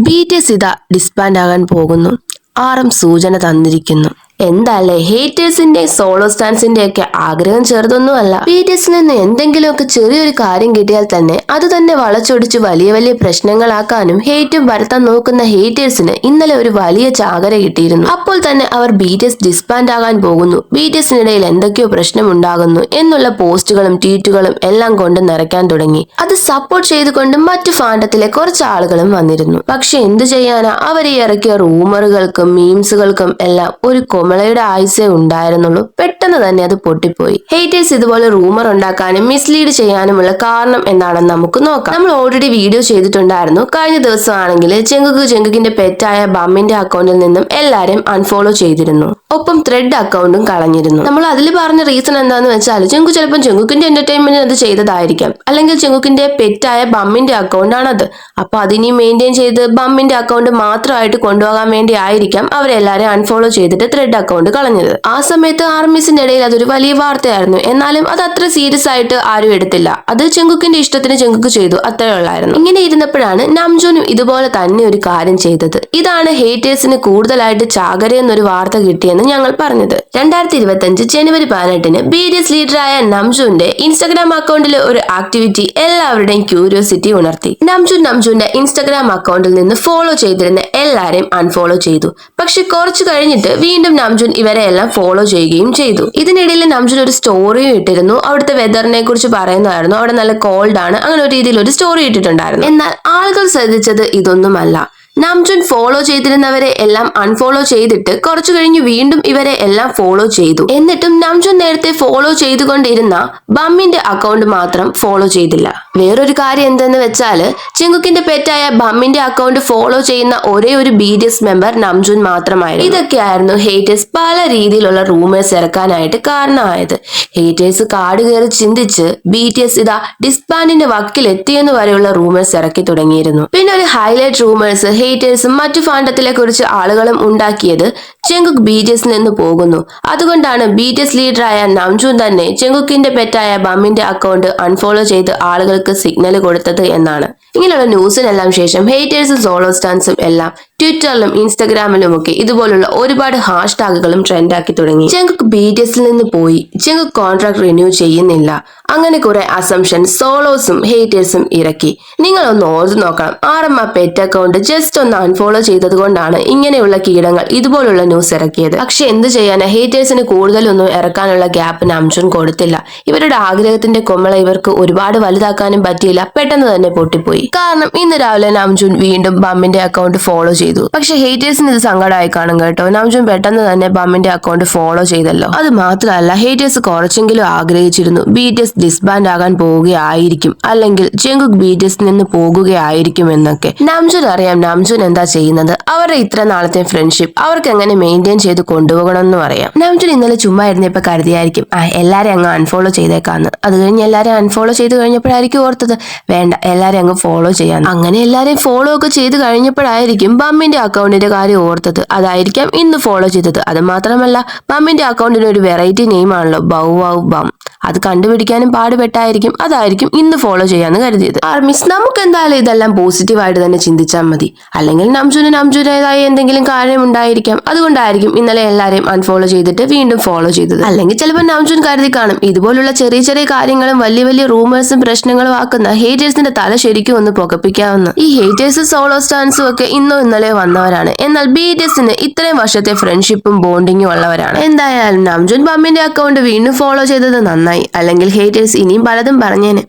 B T S ഇതാ disband ആകാൻ പോകുന്നു. ആറും സൂചന തന്നിരിക്കുന്നു. എന്താല്ലേ ഹേറ്റേഴ്സിന്റെ സോളോ സ്റ്റാൻസിന്റെ ഒക്കെ ആഗ്രഹം ചെറുതൊന്നുമല്ല. ബി ടി എസിൽ നിന്ന് എന്തെങ്കിലുമൊക്കെ ചെറിയൊരു കാര്യം കിട്ടിയാൽ തന്നെ അത് തന്നെ വളച്ചൊടിച്ച് വലിയ വലിയ പ്രശ്നങ്ങളാക്കാനും ഹേറ്റും വരുത്താൻ നോക്കുന്ന ഹേറ്റേഴ്സിന് ഇന്നലെ ഒരു വലിയ ചാകര കിട്ടിയിരുന്നു. അപ്പോൾ തന്നെ അവർ ബി ടി ഡിസ്ബാൻഡ് ആകാൻ പോകുന്നു. ബി ഇടയിൽ എസിനിടയിൽ എന്തൊക്കെയോ പ്രശ്നമുണ്ടാകുന്നു എന്നുള്ള പോസ്റ്റുകളും ട്വീറ്റുകളും എല്ലാം കൊണ്ട് നിറയ്ക്കാൻ തുടങ്ങി. അത് സപ്പോർട്ട് ചെയ്തുകൊണ്ട് മറ്റു ഫാൻഡത്തിലെ കുറച്ച് ആളുകളും വന്നിരുന്നു. പക്ഷെ എന്തു ചെയ്യാനാ? അവരെ ഇറക്കിയ റൂമറുകൾക്കും മീംസുകൾക്കും എല്ലാം ഒരു കൊമളയുടെ ആയുസേ ഉണ്ടായിരുന്നുള്ളൂ. പെട്ടെന്ന് തന്നെ അത് പൊട്ടിപ്പോയി. ഹേറ്റേഴ്സ് ഇതുപോലെ റൂമർ ഉണ്ടാക്കാനും മിസ്ലീഡ് ചെയ്യാനുമുള്ള കാരണം എന്താണെന്ന് നമുക്ക് നോക്കാം. നമ്മൾ ഓൾറെഡി വീഡിയോ ചെയ്തിട്ടുണ്ടായിരുന്നു. കഴിഞ്ഞ ദിവസമാണെങ്കിൽ ചെങ്കുക്ക് ചെങ്കുക്കിന്റെ പെറ്റായ ബമ്മിന്റെ അക്കൗണ്ടിൽ നിന്നും എല്ലാരും അൺഫോളോ ചെയ്തിരുന്നു. ഒപ്പം ത്രെഡ് അക്കൗണ്ടും കളഞ്ഞിരുന്നു. നമ്മൾ അതിൽ പറഞ്ഞ റീസൺ എന്താന്ന് വെച്ചാൽ ചെങ്കു ചിലപ്പോൾ ചെങ്കുക്കിന്റെ എന്റർടൈൻമെന്റിന് അത് ചെയ്തതായിരിക്കാം. അല്ലെങ്കിൽ ചെങ്കുക്കിന്റെ പെറ്റായ ബമ്മിന്റെ അക്കൗണ്ട് ആണത്. അപ്പൊ അതിനി മെയിന്റെയിൻ ചെയ്ത് ബമ്മിന്റെ അക്കൗണ്ട് മാത്രമായിട്ട് കൊണ്ടുപോകാൻ വേണ്ടി ആയിരിക്കാം അവരെല്ലാരും അൺഫോളോ ചെയ്തിട്ട് ത്രെഡ് അക്കൗണ്ട് കളഞ്ഞത്. ആ സമയത്ത് ആർമീസിന്റെ ഇടയിൽ അതൊരു വലിയ വാർത്തയായിരുന്നു. എന്നാലും അത് അത്ര സീരിയസ് ആയിട്ട് ആരും എടുത്തില്ല. അത് ചെങ്കുക്കിന്റെ ഇഷ്ടത്തിന് ചെങ്കുക്ക് ചെയ്തു. അത്രേ ഉള്ളായിരുന്നു. ഇങ്ങനെ ഇരുന്നപ്പോഴാണ് നാംജോനും ഇതുപോലെ തന്നെ ഒരു കാര്യം ചെയ്തത്. ഇതാണ് ഹേറ്റേഴ്സിന് കൂടുതലായിട്ട് ചാകര എന്നൊരു വാർത്ത കിട്ടിയെന്ന് ഞങ്ങൾ പറഞ്ഞത്. രണ്ടായിരത്തി ഇരുപത്തി അഞ്ച് ജനുവരി പതിനെട്ടിന് ബി ഡി എസ് ലീഡറായ നംജുവിന്റെ ഇൻസ്റ്റഗ്രാം അക്കൗണ്ടിലെ ഒരു ആക്ടിവിറ്റി എല്ലാവരുടെയും ക്യൂരിയോസിറ്റി ഉണർത്തി. നംജു നംജുവിന്റെ ഇൻസ്റ്റഗ്രാം അക്കൗണ്ടിൽ നിന്ന് ഫോളോ ചെയ്തിരുന്ന എല്ലാരെയും അൺഫോളോ ചെയ്തു. പക്ഷെ കുറച്ചു കഴിഞ്ഞിട്ട് വീണ്ടും നംജുൻ ഇവരെ എല്ലാം ഫോളോ ചെയ്യുകയും ചെയ്തു. ഇതിനിടയിൽ നംജുൻ ഒരു സ്റ്റോറിയും ഇട്ടിരുന്നു. അവിടുത്തെ വെദറിനെ കുറിച്ച് പറയുന്നതായിരുന്നു. അവിടെ നല്ല കോൾഡ് ആണ്. അങ്ങനെ ഒരു രീതിയിൽ ഒരു സ്റ്റോറി ഇട്ടിട്ടുണ്ടായിരുന്നു. എന്നാൽ ആളുകൾ ശ്രദ്ധിച്ചത് ഇതൊന്നുമല്ല. നംജുൻ ഫോളോ ചെയ്തിരുന്നവരെ എല്ലാം അൺഫോളോ ചെയ്തിട്ട് കുറച്ചു കഴിഞ്ഞ് വീണ്ടും ഇവരെ എല്ലാം ഫോളോ ചെയ്തു. എന്നിട്ടും നാംജുൻ നേരത്തെ ഫോളോ ചെയ്തുകൊണ്ടിരുന്ന ബമ്മിന്റെ അക്കൗണ്ട് മാത്രം ഫോളോ ചെയ്തില്ല. വേറൊരു കാര്യം എന്തെന്ന് വെച്ചാൽ ചിങ്കുക്കിന്റെ പെറ്റായ ബമ്മിന്റെ അക്കൗണ്ട് ഫോളോ ചെയ്യുന്ന ഒരേ ഒരു B T S member Namjoon മാത്രമായിരുന്നു. ഇതൊക്കെയായിരുന്നു ഹേറ്റേഴ്സ് പല രീതിയിലുള്ള റൂമേഴ്സ് ഇറക്കാനായിട്ട് കാരണമായത്. ഹേറ്റേഴ്സ് കാട് കയറി ചിന്തിച്ച് ബി ടി എസ് ഇതാ ഡിസ്ബാൻഡിന്റെ വക്കിൽ എത്തിയെന്ന് വരെയുള്ള റൂമേഴ്സ് ഇറക്കി തുടങ്ങിയിരുന്നു. പിന്നെ ഒരു ഹൈലൈറ്റ് റൂമേഴ്സ് ഹേറ്റേഴ്സും മറ്റു ഫാണ്ടത്തിലെ കുറിച്ച് ആളുകളും ഉണ്ടാക്കിയത് ചെങ്കുക്ക് ബി ടി നിന്ന് പോകുന്നു. അതുകൊണ്ടാണ് ബി എസ് ലീഡറായ നംജൂൻ തന്നെ ചെങ്കുക്കിന്റെ പെറ്റായ ബമ്മിന്റെ അക്കൗണ്ട് അൺഫോളോ ചെയ്ത് ആളുകൾക്ക് സിഗ്നൽ കൊടുത്തത് എന്നാണ്. ഇങ്ങനെയുള്ള ന്യൂസിനെല്ലാം ശേഷം ഹേറ്റേഴ്സും സോളോ സ്റ്റാൻസും എല്ലാം ട്വിറ്ററിലും ഇൻസ്റ്റഗ്രാമിലും ഒക്കെ ഇതുപോലുള്ള ഒരുപാട് ഹാഷ് ടാഗുകളും ട്രെൻഡാക്കി തുടങ്ങി. ചെങ്കുക്ക് ബി ടി എസിൽ നിന്ന് പോയി. ചെങ്കുക്ക് കോൺട്രാക്ട് റിന്യൂ ചെയ്യുന്നില്ല. അങ്ങനെ കുറെ അസംഷൻ സോളോസും ഹേറ്റേഴ്സും ഇറക്കി. നിങ്ങൾ ഒന്ന് ഓർത്ത് നോക്കണം. ആ പെറ്റ് അക്കൗണ്ട് ജസ്റ്റ് ഒന്ന് അൺഫോളോ ചെയ്തത് കൊണ്ടാണ് ഇങ്ങനെയുള്ള കീടങ്ങൾ ഇതുപോലുള്ള ന്യൂസ് ഇറക്കിയത്. പക്ഷെ എന്ത് ചെയ്യാനാ? ഹേറ്റേഴ്സിന് കൂടുതലൊന്നും ഇറക്കാനുള്ള ഗ്യാപ്പ് നംജുൻ കൊടുത്തില്ല. ഇവരുടെ ആഗ്രഹത്തിന്റെ കൊമ്മള ഇവർക്ക് ഒരുപാട് വലുതാക്കാനും പറ്റിയില്ല. പെട്ടെന്ന് തന്നെ പൊട്ടിപ്പോയി. കാരണം ഇന്ന് രാവിലെ നാംജുൻ വീണ്ടും ബമ്മിന്റെ അക്കൗണ്ട് ഫോളോ ചെയ്തു. പക്ഷെ ഹേറ്റേഴ്സിന് ഇത് സങ്കടമായി കാണും കേട്ടോ. നാംജുൻ പെട്ടെന്ന് തന്നെ ബമ്മിന്റെ അക്കൗണ്ട് ഫോളോ ചെയ്തല്ലോ. അത് മാത്രമല്ല ഹേറ്റേഴ്സ് കുറച്ചെങ്കിലും ആഗ്രഹിച്ചിരുന്നു. ബി ടി എസ് ഡിസ്ബാൻഡ് ആകാൻ പോവുകയായിരിക്കും. അല്ലെങ്കിൽ ജെങ്കുക് ബി ടി എസ് നിന്ന് പോകുകയായിരിക്കും എന്നൊക്കെ. നംജുൻ അറിയാം. നംജുൻ എന്താ ചെയ്യുന്നത്? അവരുടെ ഇത്ര നാളത്തെ ഫ്രണ്ട്ഷിപ്പ് അവർക്ക് എങ്ങനെ മെയിന്റെയിൻ ചെയ്ത് കൊണ്ടുപോകണം എന്നും അറിയാം. നംജുൻ ഇന്നലെ ചുമ്മാ ഇരുന്നപ്പോ കരുതിയായിരിക്കും. ആ എല്ലാരെയും അങ്ങ് അൺഫോളോ ചെയ്തേക്കാന്ന്. അത് കഴിഞ്ഞ് എല്ലാരെയും അൺഫോളോ ചെയ്ത് കഴിഞ്ഞപ്പോഴായിരിക്കും ഓർത്തത്. വേണ്ട എല്ലാരെയും അങ്ങ് ഫോളോ ചെയ്യാൻ അങ്ങനെ എല്ലാരെയും ഫോളോ ഒക്കെ ചെയ്ത് കഴിഞ്ഞപ്പോഴായിരിക്കും ബമ്മിന്റെ അക്കൗണ്ടിന്റെ കാര്യം ഓർത്തത്. അതായിരിക്കാം ഇന്ന് ഫോളോ ചെയ്തത്. അത് മാത്രമല്ല ബമ്മിന്റെ അക്കൗണ്ടിന് ഒരു വെറൈറ്റി നെയിം ആണല്ലോ. Bow wow bam. അത് കണ്ടുപിടിക്കാനും പാടുപെട്ടായിരിക്കും അതായിരിക്കും ഇന്ന് ഫോളോ ചെയ്യാന്ന് കരുതിയത്. ആർമിസ് നമുക്ക് എന്തായാലും ഇതെല്ലാം പോസിറ്റീവായിട്ട് തന്നെ ചിന്തിച്ചാൽ മതി. അല്ലെങ്കിൽ നംജുന് നംജുനേതായ എന്തെങ്കിലും കാര്യം ഉണ്ടായിരിക്കാം. അതുകൊണ്ടായിരിക്കും ഇന്നലെ എല്ലാവരെയും അൺഫോളോ ചെയ്തിട്ട് വീണ്ടും ഫോളോ ചെയ്തത്. അല്ലെങ്കിൽ ചിലപ്പോൾ നംജുൻ കരുതി കാണും. ഇതുപോലുള്ള ചെറിയ ചെറിയ കാര്യങ്ങളും വലിയ വലിയ റൂമേഴ്സും പ്രശ്നങ്ങളും ആക്കുന്ന ഹേറ്റേഴ്സിന്റെ തല ശരിക്കും ഒന്ന് പുകപ്പിക്കാവുന്ന. ഈ ഹേറ്റേഴ്സ് സോളോ സ്റ്റാൻസും ഒക്കെ ഇന്നോ ഇന്നലെ വന്നവരാണ്. എന്നാൽ ബി ടി എസിന് ഇത്രയും വർഷത്തെ ഫ്രണ്ട്ഷിപ്പും ബോണ്ടിങ്ങും ഉള്ളവരാണ്. എന്തായാലും നംജുൻ പമ്മിന്റെ അക്കൗണ്ട് വീണ്ടും ഫോളോ ചെയ്തത് നന്നായി. അല്ലെങ്കിൽ ഹേറ്റേഴ്സ് ഇനിയും പലതും പറഞ്ഞേനെ.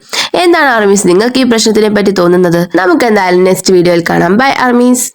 എന്താണ് ആർമീസ് നിങ്ങൾക്ക് ഈ പ്രശ്നത്തിനെ പറ്റി തോന്നുന്നത്? നമുക്ക് എന്തായാലും നെക്സ്റ്റ് വീഡിയോയിൽ കാണാം. By armies